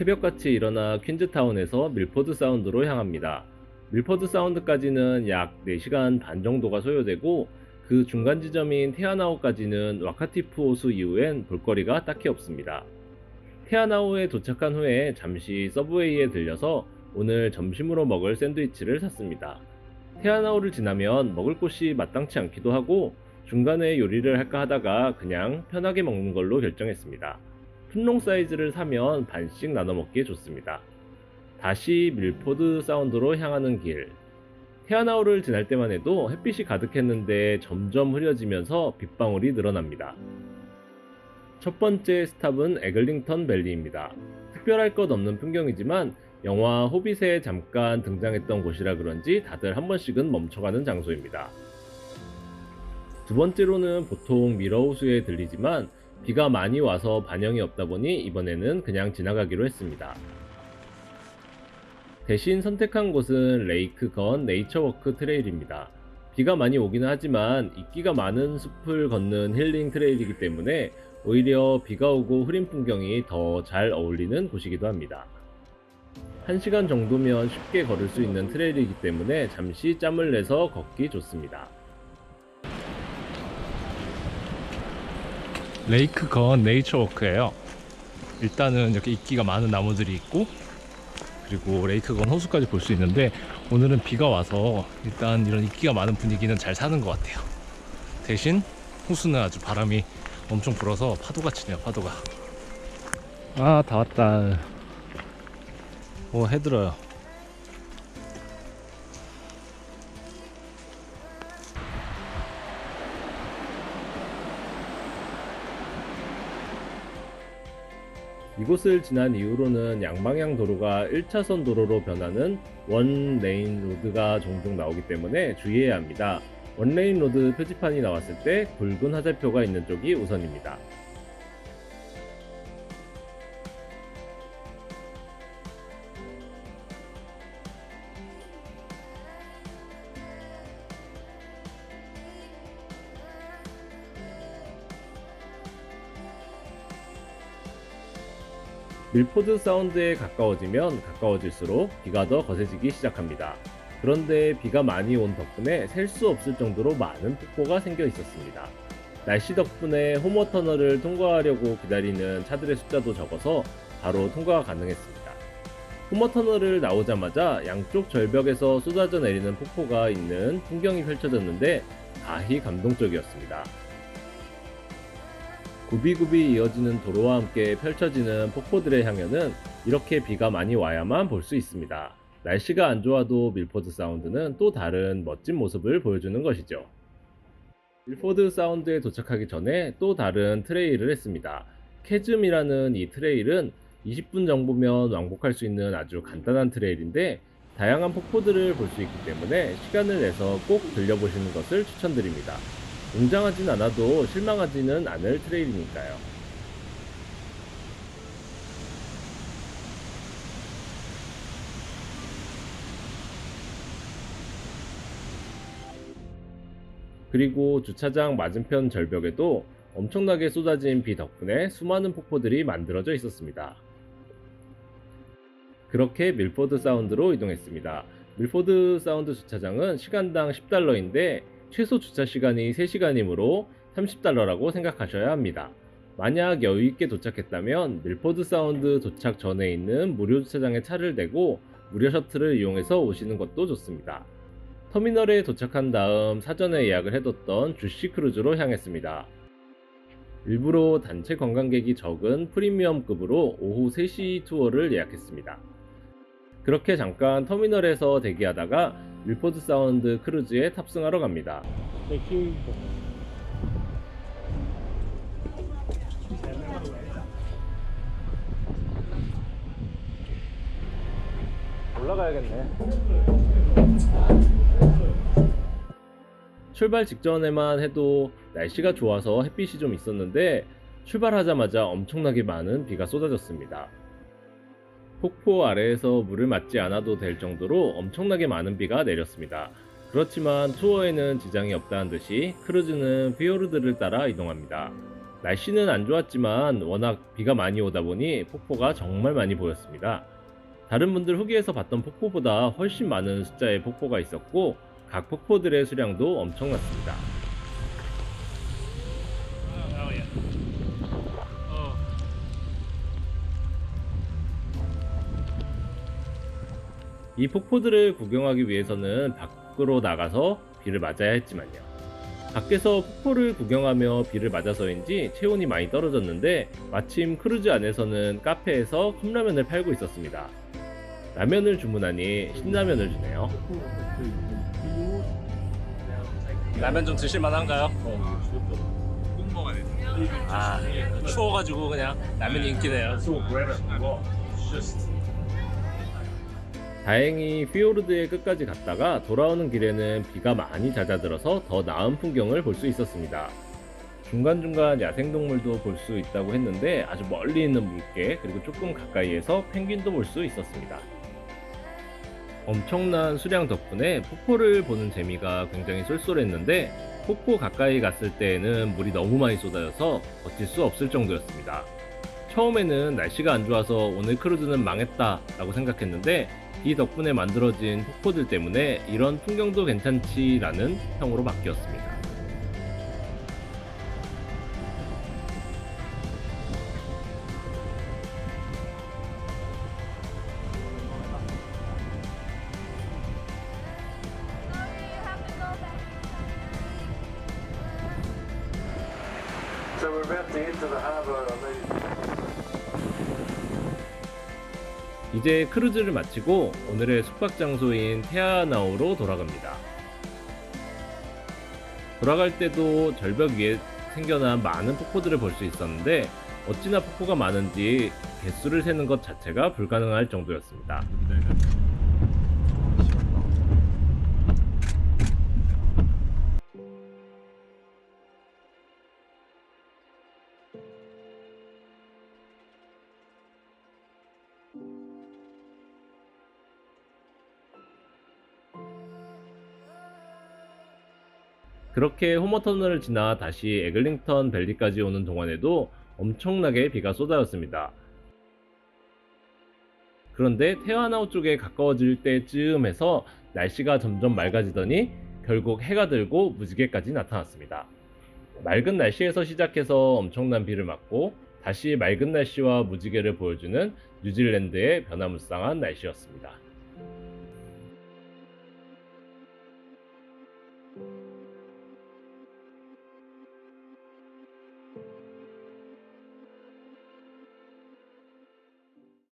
새벽같이 일어나 퀸즈타운에서 밀포드 사운드로 향합니다. 밀포드 사운드까지는 약 4시간 반 정도가 소요되고 그 중간 지점인 테아나우까지는 와카티프 호수 이후엔 볼거리가 딱히 없습니다. 테아나우에 도착한 후에 잠시 서브웨이에 들려서 오늘 점심으로 먹을 샌드위치를 샀습니다. 테아나우를 지나면 먹을 곳이 마땅치 않기도 하고 중간에 요리를 할까 하다가 그냥 편하게 먹는 걸로 결정했습니다. 푼롱 사이즈를 사면 반씩 나눠 먹기에 좋습니다. 다시 밀포드 사운드로 향하는 길. 테아나우를 지날 때만 해도 햇빛이 가득했는데 점점 흐려지면서 빗방울이 늘어납니다. 첫 번째 스탑은 에글링턴 밸리입니다. 특별할 것 없는 풍경이지만 영화 호빗에 잠깐 등장했던 곳이라 그런지 다들 한 번씩은 멈춰가는 장소입니다. 두 번째로는 보통 미러호수에 들리지만 비가 많이 와서 반영이 없다 보니 이번에는 그냥 지나가기로 했습니다. 대신 선택한 곳은 레이크 건 네이처워크 트레일입니다. 비가 많이 오기는 하지만 이끼가 많은 숲을 걷는 힐링 트레일이기 때문에 오히려 비가 오고 흐린 풍경이 더 잘 어울리는 곳이기도 합니다. 1시간 정도면 쉽게 걸을 수 있는 트레일이기 때문에 잠시 짬을 내서 걷기 좋습니다. 레이크 건 네이처 워크예요. 일단은 이렇게 이끼가 많은 나무들이 있고 그리고 레이크 건 호수까지 볼 수 있는데 오늘은 비가 와서 일단 이런 이끼가 많은 분위기는 잘 사는 것 같아요. 대신 호수는 아주 바람이 엄청 불어서 파도가 치네요. 파도가. 아 다 왔다. 오 해들어요. 이곳을 지난 이후로는 양방향 도로가 1차선 도로로 변하는 원레인 로드가 종종 나오기 때문에 주의해야 합니다. 원레인 로드 표지판이 나왔을 때 굵은 화살표가 있는 쪽이 우선입니다. 밀포드 사운드에 가까워지면 가까워질수록 비가 더 거세지기 시작합니다. 그런데 비가 많이 온 덕분에 셀 수 없을 정도로 많은 폭포가 생겨 있었습니다. 날씨 덕분에 호머 터널을 통과하려고 기다리는 차들의 숫자도 적어서 바로 통과가 가능했습니다. 호머 터널을 나오자마자 양쪽 절벽에서 쏟아져 내리는 폭포가 있는 풍경이 펼쳐졌는데 가히 감동적이었습니다. 굽이굽이 이어지는 도로와 함께 펼쳐지는 폭포들의 향연은 이렇게 비가 많이 와야만 볼 수 있습니다. 날씨가 안 좋아도 밀포드 사운드는 또 다른 멋진 모습을 보여주는 것이죠. 밀포드 사운드에 도착하기 전에 또 다른 트레일을 했습니다. 캐즘이라는 이 트레일은 20분 정도면 왕복할 수 있는 아주 간단한 트레일인데 다양한 폭포들을 볼 수 있기 때문에 시간을 내서 꼭 들려보시는 것을 추천드립니다. 웅장하진 않아도 실망하지는 않을 트레일이니까요. 그리고 주차장 맞은편 절벽에도 엄청나게 쏟아진 비 덕분에 수많은 폭포들이 만들어져 있었습니다. 그렇게 밀포드 사운드로 이동했습니다. 밀포드 사운드 주차장은 시간당 10달러인데 최소 주차 시간이 3시간이므로 30달러라고 생각하셔야 합니다. 만약 여유있게 도착했다면 밀포드 사운드 도착 전에 있는 무료 주차장에 차를 대고 무료 셔틀을 이용해서 오시는 것도 좋습니다. 터미널에 도착한 다음 사전에 예약을 해뒀던 주시 크루즈로 향했습니다. 일부러 단체 관광객이 적은 프리미엄급으로 오후 3시 투어를 예약했습니다. 그렇게 잠깐 터미널에서 대기하다가 밀포드 사운드 크루즈에 탑승하러 갑니다. 올라가야겠네. 출발 직전에만 해도 날씨가 좋아서 햇빛이 좀 있었는데 출발하자마자 엄청나게 많은 비가 쏟아졌습니다. 폭포 아래에서 물을 맞지 않아도 될 정도로 엄청나게 많은 비가 내렸습니다. 그렇지만 투어에는 지장이 없다는 듯이 크루즈는 피오르드를 따라 이동합니다. 날씨는 안 좋았지만 워낙 비가 많이 오다 보니 폭포가 정말 많이 보였습니다. 다른 분들 후기에서 봤던 폭포보다 훨씬 많은 숫자의 폭포가 있었고 각 폭포들의 수량도 엄청났습니다. 이 폭포들을 구경하기 위해서는 밖으로 나가서 비를 맞아야 했지만요. 밖에서 폭포를 구경하며 비를 맞아서인지 체온이 많이 떨어졌는데 마침 크루즈 안에서는 카페에서 컵라면을 팔고 있었습니다. 라면을 주문하니 신라면을 주네요. 라면 좀 드실 만한가요? 아 추워가지고 그냥 라면이 인기네요. 다행히 피오르드의 끝까지 갔다가 돌아오는 길에는 비가 많이 잦아들어서 더 나은 풍경을 볼 수 있었습니다. 중간중간 야생동물도 볼 수 있다고 했는데 아주 멀리 있는 물개 그리고 조금 가까이에서 펭귄도 볼 수 있었습니다. 엄청난 수량 덕분에 폭포를 보는 재미가 굉장히 쏠쏠했는데 폭포 가까이 갔을 때에는 물이 너무 많이 쏟아져서 버틸 수 없을 정도였습니다. 처음에는 날씨가 안 좋아서 오늘 크루즈는 망했다 라고 생각했는데 이 덕분에 만들어진 폭포들 때문에 이런 풍경도 괜찮지라는 평으로 바뀌었습니다. So we're about to enter the harbour. I 이제 크루즈를 마치고 오늘의 숙박 장소인 테아나우로 돌아갑니다. 돌아갈 때도 절벽 위에 생겨난 많은 폭포들을 볼 수 있었는데 어찌나 폭포가 많은지 개수를 세는 것 자체가 불가능할 정도였습니다. 그렇게 호머터널을 지나 다시 에글링턴 밸리까지 오는 동안에도 엄청나게 비가 쏟아졌습니다. 그런데 테아나우 쪽에 가까워질 때쯤에서 날씨가 점점 맑아지더니 결국 해가 들고 무지개까지 나타났습니다. 맑은 날씨에서 시작해서 엄청난 비를 맞고 다시 맑은 날씨와 무지개를 보여주는 뉴질랜드의 변화무쌍한 날씨였습니다.